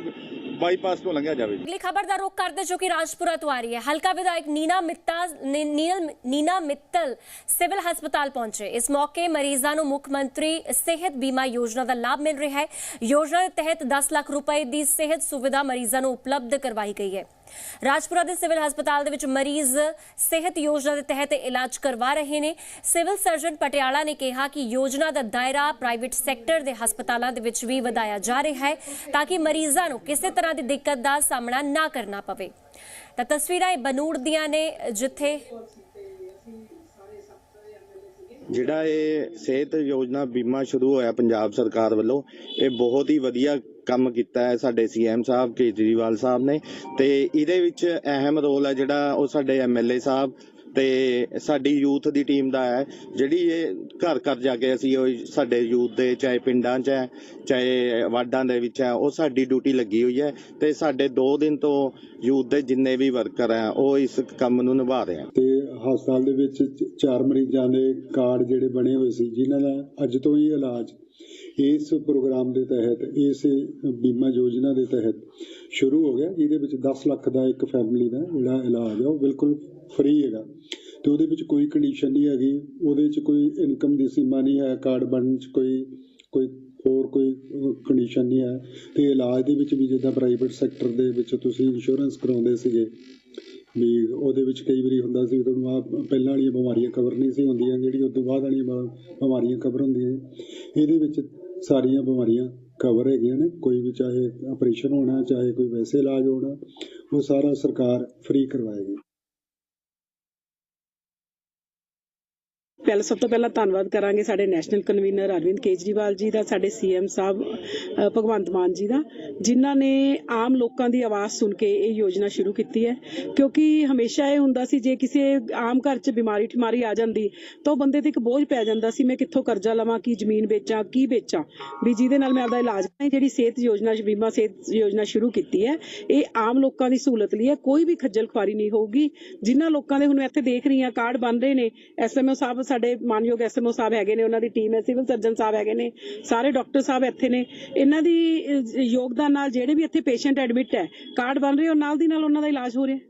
ਬਾਈਪਾਸ ਤੋਂ ਲੰਘਿਆ ਜਾਵੇ ਜੀ ਅਗਲੀ ਖਬਰ ਦਾ ਰੁਖ ਕਰਦੇ ਜੋ ਕਿ ਰਾਜਪੁਰਾ ਤੋਂ ਆ ਰਹੀ ਹੈ ਹਲਕਾ ਵਿਧਾਇਕ ਨੀਨਾ ਮਿੱਤਾ ਨੀ- ਨੀਲ- ਨੀਨਾ ਮਿੱਤਲ ਸਿਵਲ ਹਸਪਤਾਲ ਪਹੁੰਚੇ ਇਸ ਮੌਕੇ ਮਰੀਜ਼ਾਂ ਨੂੰ ਮੁੱਖ ਮੰਤਰੀ ਸਿਹਤ ਬੀਮਾ ਯੋਜਨਾ ਦਾ ਲਾਭ ਮਿਲ ਰਿਹਾ ਹੈ ਯੋਜਨਾ ਦੇ ਤਹਿਤ 10 ਲੱਖ ਰੁਪਏ ਦੀ ਸਿਹਤ ਸੁਵਿਧਾ ਮਰੀਜ਼ਾਂ ਨੂੰ ਉਪਲਬਧ ਕਰਵਾਈ ਗਈ ਹੈ ਰਾਜਪੁਰਾ ਦੇ ਸਿਵਲ ਹਸਪਤਾਲ ਦੇ ਵਿੱਚ ਮਰੀਜ਼ ਸਿਹਤ ਯੋਜਨਾ ਦੇ ਤਹਿਤ ਇਲਾਜ ਕਰਵਾ ਰਹੇ ਨੇ। ਸਿਵਲ ਸਰਜਨ ਪਟਿਆਲਾ ਨੇ ਕਿਹਾ ਕਿ ਯੋਜਨਾ ਦਾ ਦਾਇਰਾ ਪ੍ਰਾਈਵੇਟ ਸੈਕਟਰ ਦੇ ਹਸਪਤਾਲਾਂ ਦੇ ਵਿੱਚ ਵੀ ਵਧਾਇਆ ਜਾ ਰਿਹਾ ਹੈ ਤਾਂ ਕਿ ਮਰੀਜ਼ਾਂ ਨੂੰ ਕਿਸੇ ਤਰ੍ਹਾਂ ਦੀ ਦਿੱਕਤ ਦਾ ਸਾਹਮਣਾ ਨਾ ਕਰਨਾ ਪਵੇ। ਤਾਂ ਤਸਵੀਰਾਂ ਇਹ ਬਨੂੜ ਦੀਆਂ ਨੇ, ਜਿੱਥੇ ਜਿਹੜਾ ਇਹ ਸਿਹਤ ਯੋਜਨਾ ਬੀਮਾ ਸ਼ੁਰੂ ਹੋਇਆ ਪੰਜਾਬ ਸਰਕਾਰ ਵੱਲੋਂ, ਇਹ ਬਹੁਤ ਹੀ ਵਧੀਆ ਕੰਮ ਕੀਤਾ ਹੈ ਸਾਡੇ ਸੀਐਮ ਸਾਹਿਬ, ਕੇਜਰੀਵਾਲ ਸਾਹਿਬ ਨੇ। ਤੇ ਇਹਦੇ ਵਿੱਚ ਅਹਿਮ ਰੋਲ ਹੈ ਜਿਹੜਾ ਉਹ ਸਾਡੇ ਐਮਐਲਏ ਸਾਹਿਬ ਤੇ ਸਾਡੀ ਯੂਥ ਦੀ ਟੀਮ ਦਾ ਹੈ। ਜਿਹੜੀ ਇਹ ਘਰ ਘਰ ਜਾ ਕੇ ਅਸੀਂ ਉਹ ਸਾਡੇ ਯੂਥ ਦੇ, ਚਾਹੇ ਪਿੰਡਾਂ 'ਚ ਹੈ, ਚਾਹੇ ਵਾਰਡਾਂ ਦੇ ਵਿੱਚ ਹੈ, ਉਹ ਸਾਡੀ ਡਿਊਟੀ ਲੱਗੀ ਹੋਈ ਹੈ ਤੇ ਸਾਡੇ 2 ਦਿਨ ਤੋਂ ਯੂਥ ਦੇ ਜਿੰਨੇ ਵੀ ਵਰਕਰ ਹੈ, ਉਹ ਇਸ ਕੰਮ ਨੂੰ ਨਿਭਾ ਰਹੇ ਹੈ ਤੇ ਹਸਪਤਾਲ ਦੇ ਵਿੱਚ ਚਾਰ ਮਰੀਜ਼ਾਂ ਦੇ ਕਾਰਡ ਜਿਹੜੇ ਬਣੇ ਹੋਏ ਸੀ, ਜਿਨ੍ਹਾਂ ਦਾ ਅੱਜ ਤੋਂ ਹੀ ਇਲਾਜ ਇਸ ਪ੍ਰੋਗਰਾਮ ਦੇ ਤਹਿਤ, ਇਸ ਬੀਮਾ ਯੋਜਨਾ ਦੇ ਤਹਿਤ ਸ਼ੁਰੂ ਹੋ ਗਿਆ। ਜਿਹਦੇ ਵਿੱਚ 10 ਲੱਖ ਦਾ ਇੱਕ ਫੈਮਿਲੀ ਦਾ ਜਿਹੜਾ ਇਲਾਜ ਹੈ ਉਹ ਬਿਲਕੁਲ ਫ੍ਰੀ ਹੈਗਾ। ਤੇ ਉਹਦੇ ਵਿੱਚ ਕੋਈ ਕੰਡੀਸ਼ਨ ਨਹੀਂ ਹੈਗੀ। ਉਹਦੇ ਵਿੱਚ ਕੋਈ ਇਨਕਮ ਦੀ ਸੀਮਾ ਨਹੀਂ ਹੈ। ਕਾਰਡ ਬਣਨ ਚ ਕੋਈ ਕੋਈ ਹੋਰ ਕੋਈ ਕੰਡੀਸ਼ਨ ਨਹੀਂ ਹੈ। ਤੇ ਇਲਾਜ ਦੇ ਵਿੱਚ ਵੀ ਜਿੱਦਾਂ ਪ੍ਰਾਈਵੇਟ ਸੈਕਟਰ ਦੇ ਵਿੱਚ ਤੁਸੀਂ ਇੰਸ਼ੋਰੈਂਸ ਕਰਾਉਂਦੇ ਸੀਗੇ, ਵੀ ਉਹਦੇ ਵਿੱਚ ਕਈ ਵਾਰੀ ਹੁੰਦਾ ਸੀ ਤੁਹਾਨੂੰ ਆ ਪਹਿਲਾਂ ਵਾਲੀਆਂ ਬਿਮਾਰੀਆਂ ਕਵਰ ਨਹੀਂ ਸੀ ਹੁੰਦੀਆਂ, ਜਿਹੜੀ ਉਸ ਤੋਂ ਬਾਅਦ ਵਾਲੀਆਂ ਬਿਮਾਰੀਆਂ ਕਵਰ ਹੁੰਦੀਆਂ। ਇਹਦੇ ਵਿੱਚ ਸਾਰੀਆਂ ਬਿਮਾਰੀਆਂ ਕਵਰ ਹੈਗੀਆਂ ਨੇ, ਕੋਈ ਵੀ ਚਾਹੇ ਆਪਰੇਸ਼ਨ ਹੋਣਾ, ਚਾਹੇ ਕੋਈ ਵੈਸੇ ਇਲਾਜ ਹੋਣਾ, ਉਹ ਸਾਰਾ ਸਰਕਾਰ ਫ੍ਰੀ ਕਰਵਾਏਗੀ। ਪਹਿਲਾਂ ਸਭ ਤੋਂ ਪਹਿਲਾਂ ਧੰਨਵਾਦ ਕਰਾਂਗੇ ਸਾਡੇ ਨੈਸ਼ਨਲ ਕਨਵੀਨਰ ਅਰਵਿੰਦ ਕੇਜਰੀਵਾਲ ਜੀ ਦਾ, ਸਾਡੇ ਸੀਐਮ ਸਾਹਿਬ ਭਗਵੰਤ ਮਾਨ ਜੀ ਦਾ, ਜਿਨ੍ਹਾਂ ਨੇ ਆਮ ਲੋਕਾਂ ਦੀ ਆਵਾਜ਼ ਸੁਣ ਕੇ ਇਹ ਯੋਜਨਾ ਸ਼ੁਰੂ ਕੀਤੀ ਹੈ। ਕਿਉਂਕਿ ਹਮੇਸ਼ਾ ਇਹ ਹੁੰਦਾ ਸੀ, ਜੇ ਕਿਸੇ ਆਮ ਘਰ 'ਚ ਬਿਮਾਰੀ ਠਮਾਰੀ ਆ ਜਾਂਦੀ, ਤਾਂ ਉਹ ਬੰਦੇ ਤੇ ਇੱਕ ਬੋਝ ਪੈ ਜਾਂਦਾ ਸੀ, ਮੈਂ ਕਿੱਥੋਂ ਕਰਜ਼ਾ ਲਵਾਂ, ਕੀ ਜ਼ਮੀਨ ਵੇਚਾਂ, ਕੀ ਵੇਚਾਂ। ਵੀ ਜਿਹਦੇ ਨਾਲ ਮੈਂ ਆਪਦਾ ਇਲਾਜ ਕਰਾਂ ਜਿਹੜੀ ਸਿਹਤ ਯੋਜਨਾ, ਬੀਮਾ ਸਿਹਤ ਯੋਜਨਾ ਸ਼ੁਰੂ ਕੀਤੀ ਹੈ, ਇਹ ਆਮ ਲੋਕਾਂ ਦੀ ਸਹੂਲਤ ਲਈ ਹੈ, ਕੋਈ ਵੀ ਖੱਜਲ ਖੁਆਰੀ ਨਹੀਂ ਹੋਊਗੀ। ਜਿਨ੍ਹਾਂ ਲੋਕਾਂ ਦੇ ਹੁਣ ਮੈਂ ਇੱਥੇ ਦੇਖ ਰਹੀ ਹਾਂ, ਕਾਰਡ ਬਣ ਰਹੇ ਨੇ ਐਸਐਮਓ ਸਾਹਿਬ ਸਾਡੇ ਮਾਨਯੋਗ ਐਸਐਮਓ ਸਾਹਿਬ ਹੈਗੇ ਨੇ, ਉਹਨਾਂ ਦੀ ਟੀਮ ਹੈ ਸਿਵਲ ਸਰਜਨ ਸਾਹਿਬ ਹੈਗੇ ਨੇ, ਸਾਰੇ ਡਾਕਟਰ ਸਾਹਿਬ ਇੱਥੇ ਨੇ। ਇਹਨਾਂ ਦੀ ਯੋਗਦਾਨ ਨਾਲ ਜਿਹੜੇ ਵੀ ਇੱਥੇ ਪੇਸ਼ੈਂਟ ਐਡਮਿਟ ਹੈ ਕਾਰਡ ਬਣ ਰਹੇ ਉਹ ਨਾਲ ਦੀ ਨਾਲ ਉਹਨਾਂ ਦਾ ਇਲਾਜ ਹੋ ਰਿਹਾ